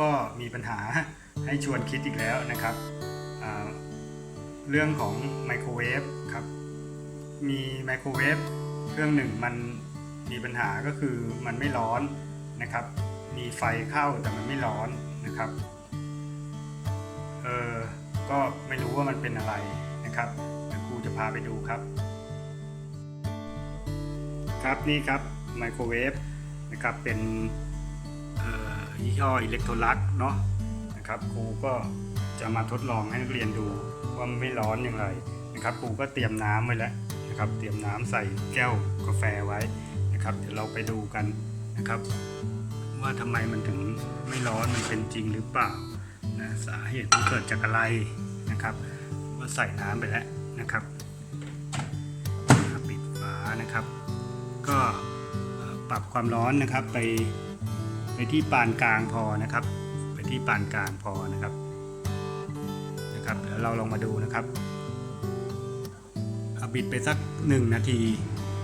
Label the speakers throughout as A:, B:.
A: ก็มีปัญหาให้ชวนคิดอีกแล้วนะครับ เรื่องของไมโครเวฟครับ มีไมโครเวฟเครื่องหนึ่งมันมีปัญหาก็คือมันไม่ร้อนนะครับ มีไฟเข้าแต่มันไม่ร้อนนะครับ เออก็ไม่รู้ว่ามันเป็นอะไรนะครับเดี๋ยวครูจะพาไปดูครับ ครับนี่ครับไมโครเวฟนะครับเป็น ยี่ห้ออิเล็กโทรลักเนาะนะครับครูก็จะมาทดลองให้นักเรียนดูว่าไม่ร้อนอย่างไรนะครับครูก็เตรียมน้ำไว้แล้วนะครับเตรียมน้ำใส่แก้วกาแฟไว้นะครับ เดี๋ยวเราไปดูกันนะครับ ว่าทำไมมันถึงไม่ร้อนมันเป็นจริงหรือเปล่านะสาเหตุมันเกิดจากอะไรนะครับว่าใส่น้ำไปแล้วนะครับปิดฝานะครับ ก็ปรับความร้อนนะครับไป ไปที่ปานกลางพอนะครับ ไปที่ปานกลางพอนะครับนะครับเดี๋ยวเราลองมาดูนะครับเอาบิดไปสักหนึ่งนาที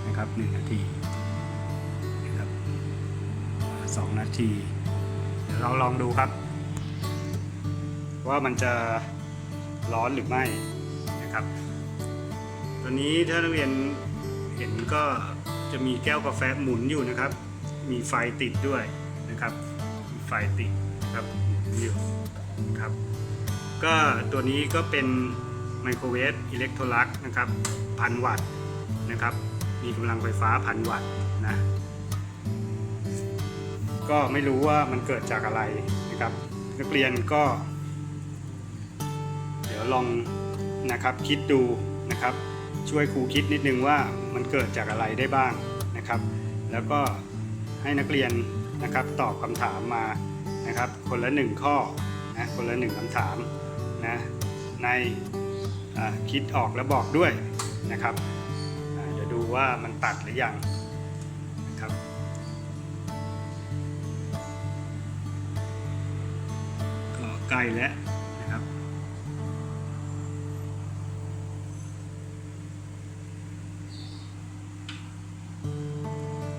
A: นะครับหนึ่งนาทีนะครับสองนาที เดี๋ยวเราลองดูครับ ว่ามันจะร้อนหรือไม่นะครับ ตัวนี้ถ้านักเรียนเห็นก็จะมีแก้วกาแฟหมุนอยู่นะครับ มีไฟติดด้วย นะครับมีไฟติดนะครับอยู่นะครับ ก็ตัวนี้ก็เป็นไมโครเวฟอิเล็กโทรลักนะครับพันวัตต์นะครับ มีกำลังไฟฟ้าพันวัตต์นะก็ไม่รู้ว่ามันเกิดจากอะไรนะครับ นักเรียนก็ เดี๋ยวลองนะครับคิดดูนะครับ ช่วยครูคิดนิดนึงว่ามันเกิดจากอะไรได้บ้างนะครับ แล้วก็ให้นักเรียน นะครับ ตอบคำถามมานะครับ คนละหนึ่งข้อนะคนละหนึ่งคำถามนะในคิดออกแล้วบอกด้วยนะครับเดี๋ยวดูว่ามันตัดหรือยังนะครับก็ใกล้แล้วนะครับ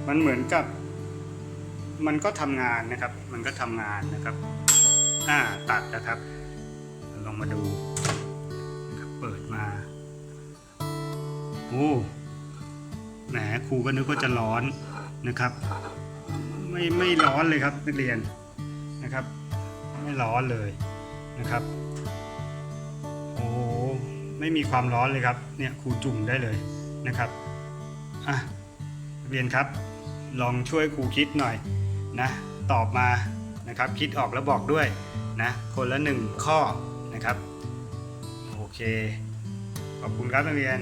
A: มันเหมือนกับ มันก็ทำงานนะครับ มันก็ทำงานนะครับอ่าตัดนะครับ ลองมาดูนะครับเปิดมาโอ้แหมครูก็นึกว่าจะร้อนนะครับ ไม่ไม่ร้อนเลยครับนักเรียนนะครับ ไม่ร้อนเลยนะครับโอ้ไม่มีความร้อนเลยครับเนี่ยครูจุ่มได้เลยนะครับอะนักเรียนครับ ลองช่วยครูคิดหน่อย นะตอบมานะครับคิดออกแล้วบอกด้วยนะคนละหนึ่งข้อนะครับ โอเค ขอบคุณครับนักเรียน